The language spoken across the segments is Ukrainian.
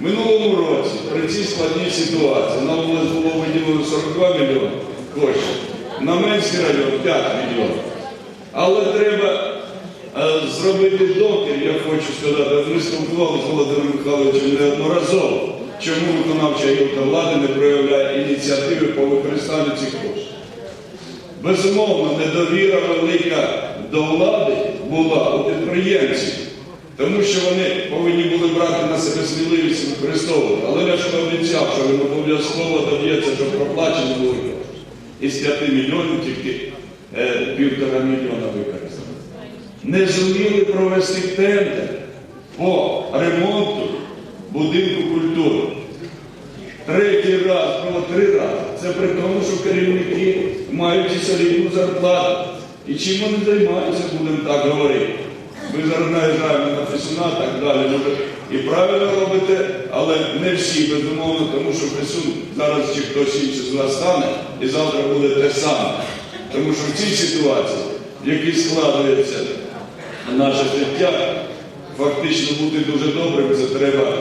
Минулому році при цій складній ситуації нам було виділено 42 мільйони коштів, на Менський район 5 мільйонів. Але треба е, зробити докір, я хочу сказати, ми спілкувалися з Володимиром Михайловичем неодноразово, чому виконавча гілка влади не проявляє ініціативи по використанню цих коштів. Безумовно, недовіра велика до влади була у підприємців, тому що вони повинні були брати на себе сміливість використовувати. Але я ж обіцяв, що він обов'язково доб'ється, щоб проплачені були. Із 5 мільйонів тільки е, півтора мільйона використано. Не зуміли провести тендер по ремонту будинку культури. Третій раз, було три рази. Це при тому, що керівники мають і солідну зарплату. І чим вони займаються, будемо так говорити. Ми зараз наїжджаємо на Фесуна, так далі. Може, і правильно робите, але не всі, безумовно, тому що Фесун зараз чи хтось інший з вас стане, і завтра буде те саме. Тому що в цій ситуації, в якій складується наше життя, фактично бути дуже добрим, це треба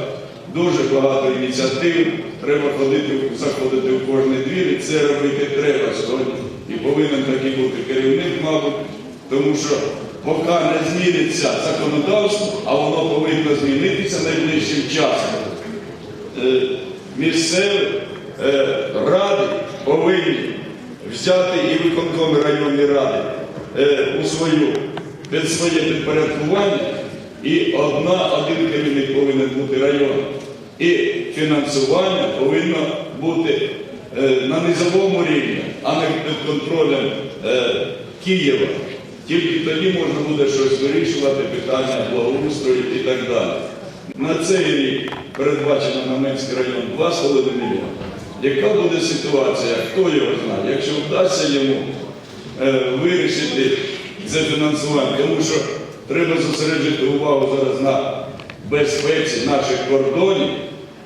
дуже багато ініціатив, треба ходити, заходити в кожний двір, і це робити треба сьогодні. І повинен такий бути керівник, мабуть, тому що поки не зміниться законодавство, а воно повинно змінитися найближчим часом. Е, Місцеві е, ради повинні взяти і виконкоми районні ради е, у свою під своє підпорядкування, і одна, один керівник повинен бути район. І фінансування повинно бути на низовому рівні, а не під контролем Києва. Тільки тоді можна буде щось вирішувати, питання благоустрою і так далі. На цей рік передбачено на Менський район 2,5 мільйони. Яка буде ситуація, хто його знає, якщо вдасться йому е, вирішити це фінансування, тому що треба зосереджити увагу зараз на безпеці наших кордонів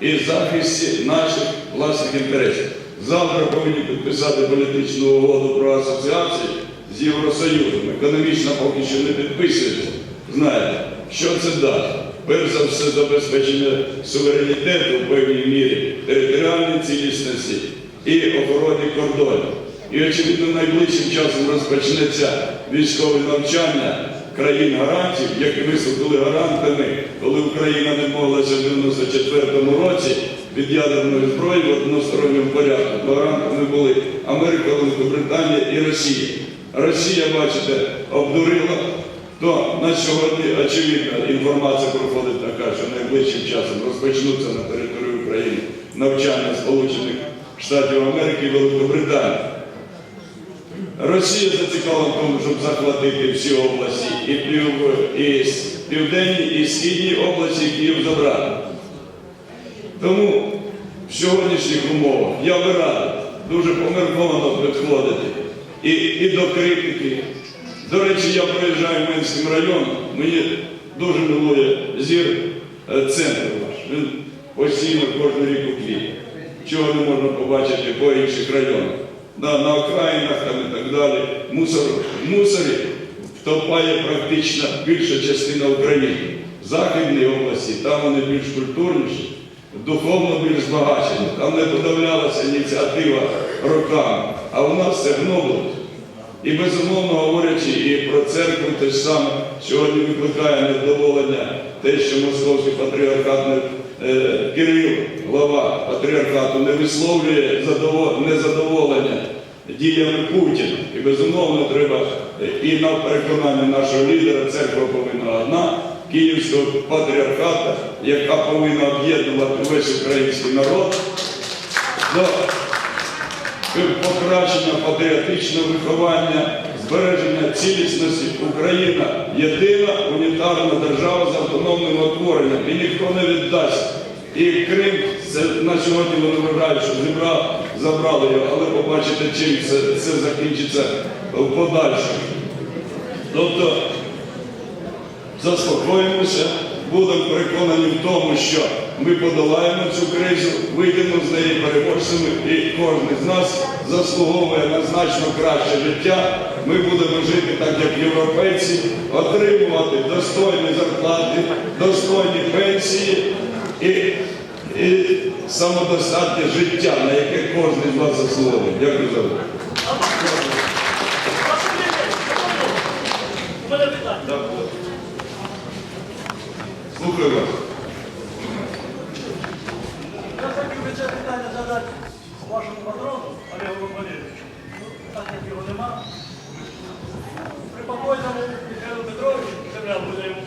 і захисті наших власних інтересів. Завтра повинні підписати політичну угоду про асоціацію з Євросоюзом. Економічно поки що не підписується. Знаєте, що це дасть? Перш за все забезпечення суверенітету в певній мірі, територіальної цілісності і охорони кордонів. І очевидно, найближчим часом розпочнеться військове навчання країн гарантів, які виступили гарантами, коли Україна не моглася в 94-му році від ядерної зброї в односторонньому порядку. Гарантами були Америка, Великобританія і Росія. Росія, бачите, обдурила, то на сьогодні очевидно інформація проходить така, що найближчим часом розпочнуться на території України навчання Сполучених Штатів Америки і Великобританії. Росія зацікавлена в тому, щоб захватити всі області і південні, і східні області Київ забрати. Тому в сьогоднішніх умовах я би радий дуже помірковано підходити і, і до критики. До речі, я проїжджаю Минським районом, мені дуже милує зір е, центр ваш. Він постійно кожен рік у квітні. Чого не можна побачити по інших районах. На, на окраїнах там і так далі. Мусор, мусорі втопає практично більша частина України. В Західній області, там вони більш культурніші, духовно більш збагачені, там не подавлялася ініціатива роками, а у нас це. І безумовно говорячи і про церкву, те ж саме сьогодні викликає невдоволення те, що московський патріархат не, е, Кирил, глава патріархату, не висловлює задово- незадоволення діями Путіна. І безумовно треба е, і на переконання нашого лідера церква повинна одна. Київського патріархата, яка повинна об'єднувати весь український народ до покращення патріотичного виховання, збереження цілісності Україна єдина унітарна держава з автономним утворенням і ніхто не віддасть. І Крим це на сьогодні вони вважають, що зібра, забрали його, але побачите, чим це, це закінчиться в подальшому. Тобто заспокоїмося, будемо переконані в тому, що ми подолаємо цю кризу, вийдемо з неї переможцями, і кожен з нас заслуговує на значно краще життя. Ми будемо жити так, як європейці, отримувати достойні зарплати, достойні пенсії і і самодостатнє життя, на яке кожен з вас заслуговує. Дякую за увагу. У мене питання. Так. Слухаю вас. Я хотів би це питання задати вашому патрону, Олегу Валерійовичу. Так як його нема. При покойному Михайлу Петровичу, земля буде йому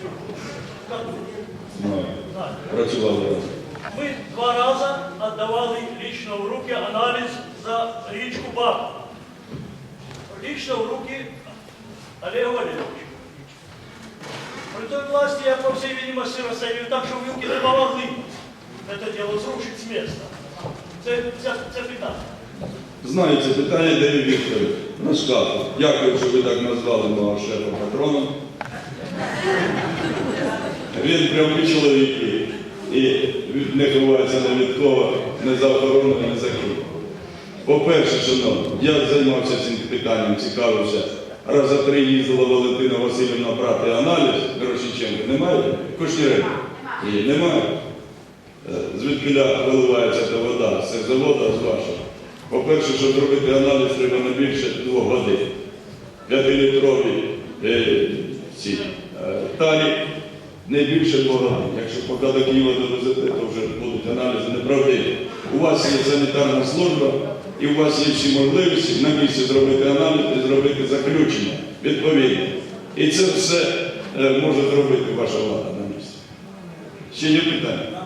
Знаю. Знаєте, Працювали разом. Ми два рази віддавали лично в руки аналіз за річку Баб. Лично в руки Олегу Валерійовичу. При той власти я, по всей видимости, расцениваю так, что вилки не помогли это дело зрушить с места. Це, це, це питання. Знаю це питання, Давид Вікторович. Розказую. Дякую, що ви так назвали мого шефа патроном. Він прям чоловіки і не ховається ні від кого, не за охорону, не за ким. По-перше, шановні, я займався цим питанням, цікавився. Раз за три їздила Валентина Васильівна брати аналіз Дорошиченка. Немає? Кошніренко? Ні, немає. Е, Звідкиля виливається та вода, з завода, з вашого. По-перше, щоб зробити аналіз, треба не більше двох годин. П'ятилітрові е, ці е, талі не більше годин. Якщо до Києва довезете, то вже будуть аналізи неправдиві. У вас є санітарна служба, і у вас є всі можливості на місці зробити аналіз і зробити заключення відповідне. І це все е, може зробити ваша влада на місці. Ще є питання?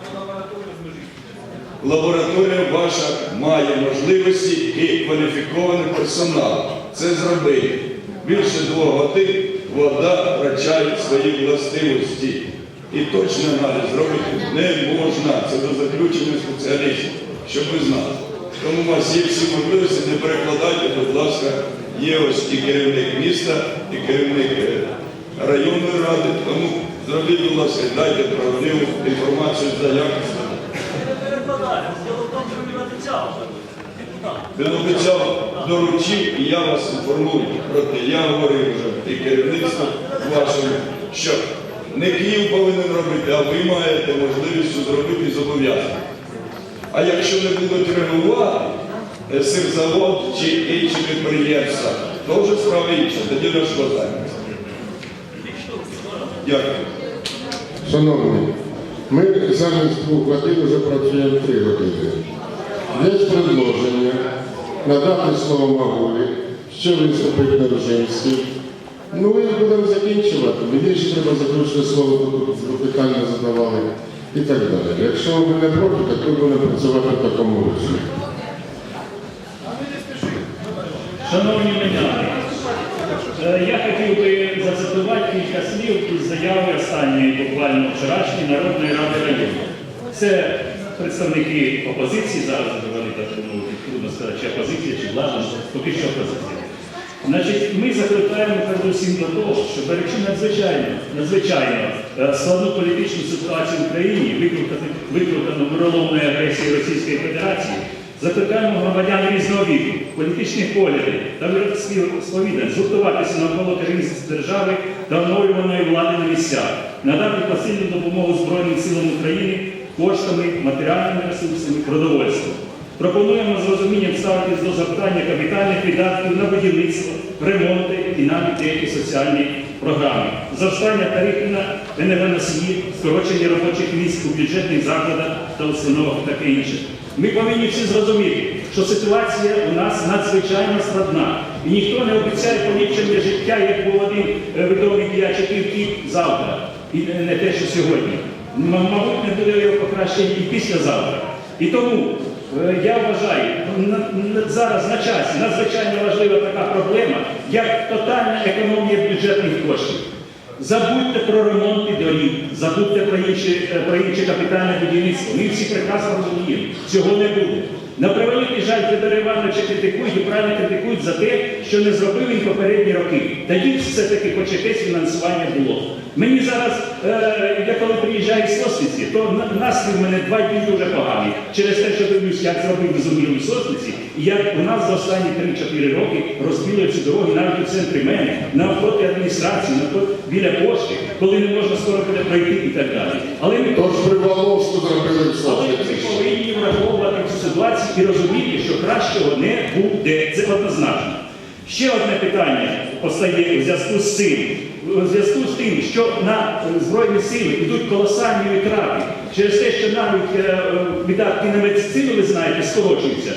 Лабораторія ваша має можливості і кваліфікований персонал. Це зробити. Більше двох годин вода втрачає свої властивості. І точний аналіз зробити не можна. Це до заключення спеціалістів, щоб ви знали. Тому у вас є всі можливості, не перекладайте, будь ласка, є ось і керівник міста, і керівник е, районної ради. Тому зробіть, будь ласка, дайте правдиву інформацію за якість. Він обіцяв доручив, і я вас інформую про те. Я говорив вже і керівництво вашому, що не Київ повинен робити, а ви маєте можливість зробити зобов'язання. А якщо не будуть реагувати сирзавод чи інші підприємства, то вже справа інша, тоді на що. Дякую. Шановні, ми замість двох годин вже працюємо три години. Є предложення надати слово Магулі, ще виступить Держинський. Ну і будемо закінчувати. Мені ще треба заключне слово, бо питання задавали і так далі. Якщо ви не проти, то ми будемо працювати в такому русі. Шановні мене, я хотів би зацитувати кілька слів із заяви останньої, буквально вчорашньої Народної ради району. Це представники опозиції, зараз так ну, трудно сказати, чи опозиція, чи влада, поки що опозиція. Значить, ми закликаємо передусім до того, що беречи надзвичайно, надзвичайно е, складну політичну ситуацію в Україні, викликану- мироломною агресією Російської Федерації, закликаємо громадян різного віку, політичних поглядів та сповідань згуртуватися навколо керівництва держави та оновлюваної влади на місцях, надати посильну допомогу Збройним силам України коштами, матеріальними ресурсами, продовольством. Пропонуємо з розумінням ставитись до запитання капітальних видатків на будівництво, ремонти і навіть деякі соціальні програми, зростання тарифів на енергоносії, скорочення робочих місць у бюджетних закладах та установах таке інше. Ми повинні всі зрозуміти, що ситуація у нас надзвичайно складна, і ніхто не обіцяє поліпшення життя, як був один е, відомий діячий кіт завтра, і не те, що сьогодні. Мабуть, не буде його покращення і післязавтра. І тому я вважаю, зараз на часі надзвичайно важлива така проблема, як тотальна економія бюджетних коштів. Забудьте про ремонти доріг, забудьте про інші, е, про інше капітальне будівництво. Ми всі прекрасно розуміємо, цього не буде. На превеликий жаль, Федора Івановича критикують і правильно критикують за те, що не зробив він попередні роки. Тоді все-таки хоч якесь фінансування було. Мені зараз, е, я коли приїжджаю з Сосниці, то на- настрій в мене два дні дуже поганий. Через те, що дивлюсь, як зробив безумілу в Сосниці, і як у нас за останні 3-4 роки ці дороги навіть у центрі мене, навпроти адміністрації, навпроти біля пошти, коли не можна скоро буде пройти і так далі. Але ми Тож при Воловську зробили в але ми повинні враховувати цю ситуацію і розуміти, що кращого не буде. Це однозначно. Ще одне питання постає у зв'язку з цим. У зв'язку з тим, що на е, Збройні сили йдуть колосальні витрати через те, що навіть е, е, видатки на медицину, ви знаєте, скорочуються.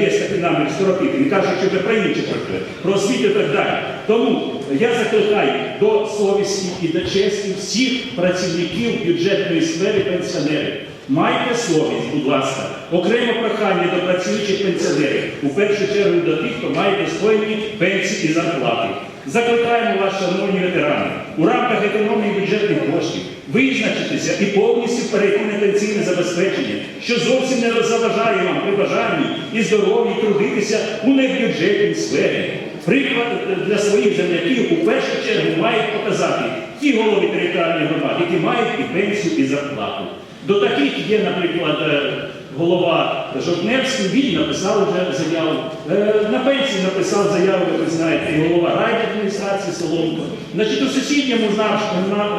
Є такий намір скоротити, не кажучи вже про інші практики, про освіту і так далі. Тому я закликаю до совісті і до честі всіх працівників бюджетної сфери пенсіонерів. Майте совість, будь ласка, окремо прохання до працюючих пенсіонерів, у першу чергу до тих, хто має достойні пенсії і зарплати. Закликаємо вас, шановні ветерани, у рамках економії бюджетних коштів визначитися і повністю перейти на пенсійне забезпечення, що зовсім не заважає вам при бажанні і здоров'ї трудитися у небюджетній сфері. Приклад для своїх земляків у першу чергу мають показати ті голови територіальних громад, які мають і пенсію, і зарплату. До таких є, наприклад, е, голова Жовтневський, він написав вже заяву. Е, На пенсії написав заяву, ви знаєте, і голова райдержадміністрації Соломко. Значить, у сусідньому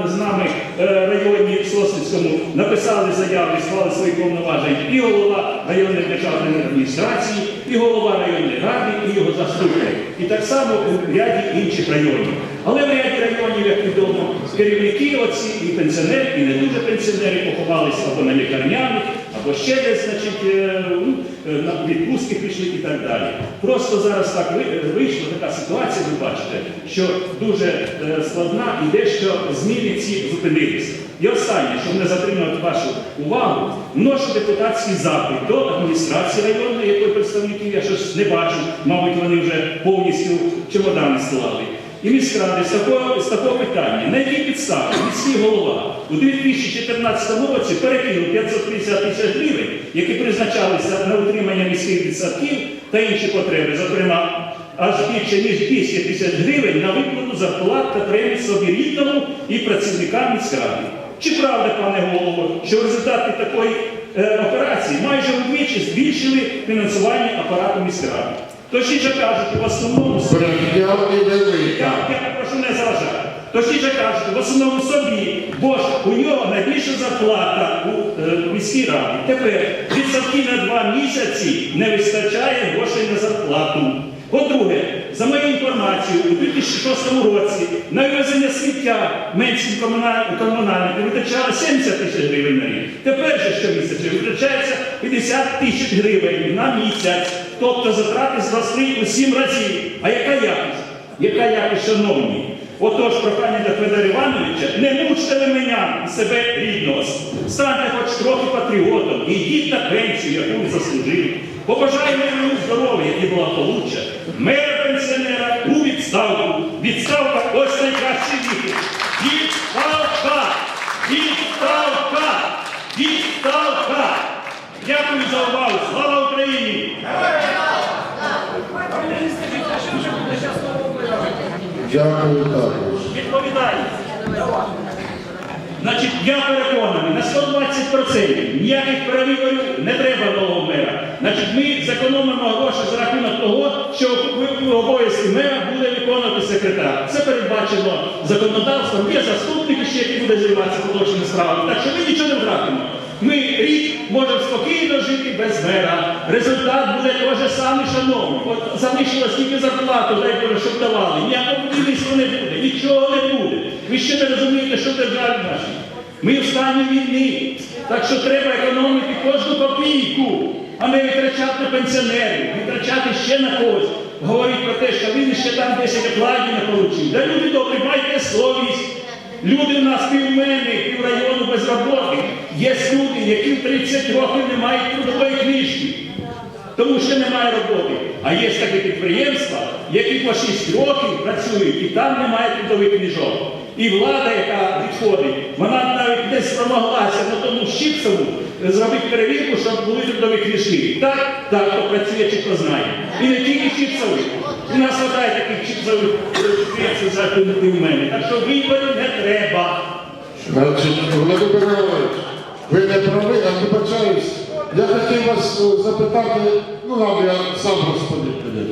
з нами е, районі Сосницькому написали заяви, склали свої повноваження і голова районної державної адміністрації, і голова районної ради, і його заступник. І так само у ряді інших районів. Але в ряді районів, як відомо, керівники оці і пенсіонери, і не дуже пенсіонери поховалися або на лікарняних, або ще десь, значить, е, ну, е, на відпустки пішли і так далі. Просто зараз так вийшла така ситуація, ви бачите, що дуже е, складна і дещо зміни ці зупинилися. І останнє, щоб не затримувати вашу увагу, вношу депутатський запит до адміністрації районної, якої представників я щось не бачу, мабуть, вони вже повністю чемодани склали. І міськради з такого, з такого питання, на якій підставі міський голова у 2014 році перекинув 550 тисяч гривень, які призначалися на утримання міських дитсадків та інші потреби, зокрема аж більше ніж 200 тисяч гривень на виплату зарплат та премій собі рідному і працівникам міськради. Чи правда, пане голово, що в результаті такої е, операції майже вдвічі збільшили фінансування апарату міськради? Точніше кажучи, в основному собі. я, я прошу не заважати. Точніше кажучи, в основному собі, бо ж у нього найбільша зарплата у е, міській раді. Тепер відсотки на два місяці не вистачає грошей на зарплату. По-друге, за моєю інформацією, у 2006 році на вивезення сміття меншим комунальникам витрачали 70 тисяч гривень на рік. Тепер же щомісяця витрачається 50 тисяч гривень на місяць. Тобто затрати зросли у 7 разів. А яка якість? Яка якість, шановні? Отож, прохання до Федора Івановича, не мучте ви мене і себе рідного. Станьте хоч трохи патріотом і йдіть на пенсію, яку ви заслужили. Побажаємо йому здоров'я і благополуччя. Мера пенсіонера у відставку. Відставка ось найкращий вік. Відставка! Відставка! Відставка! Дякую за увагу. Слава Україні! Дякую також. Відповідаю. Значить, я переконаний, на 120% ніяких перевиборів не треба нового обов'язки мера буде виконувати секретар. Це передбачено законодавством. Є заступник ще, який буде займатися поточними справами. Так що ми нічого не втратимо. Ми рік можемо спокійно жити без мера. Результат буде той же самий, шановні. От залишилось тільки зарплату, дай Боже, щоб давали. Ніякого будівництва не буде, нічого не буде. Ви ще не розумієте, що в державі нашій. Ми в стані війни. Так що треба економити кожну копійку, а не витрачати пенсіонерів, витрачати ще на когось. Говорить про те, що він ще там 10 окладів не отримав. Да люди добрі, майте совість. Люди в нас півмени, піврайону без роботи. Є люди, які в 30 років не мають трудової книжки, тому що немає роботи. А є такі підприємства, які по 6 років працюють, і там немає трудових книжок. І влада, яка відходить, вона навіть не спромоглася на тому Щипцеву зробити перевірку, щоб були трудові книжки. Так, так, хто працює чи хто знає. І не тільки Щипцеві. У нас вистачає таких Щипцевих закинути в мене. Так що виборів не треба. Значить, Володимир Іванович, ви не вибачаюсь. Я хотів вас е, запитати, ну ладно, я сам розповім. тоді.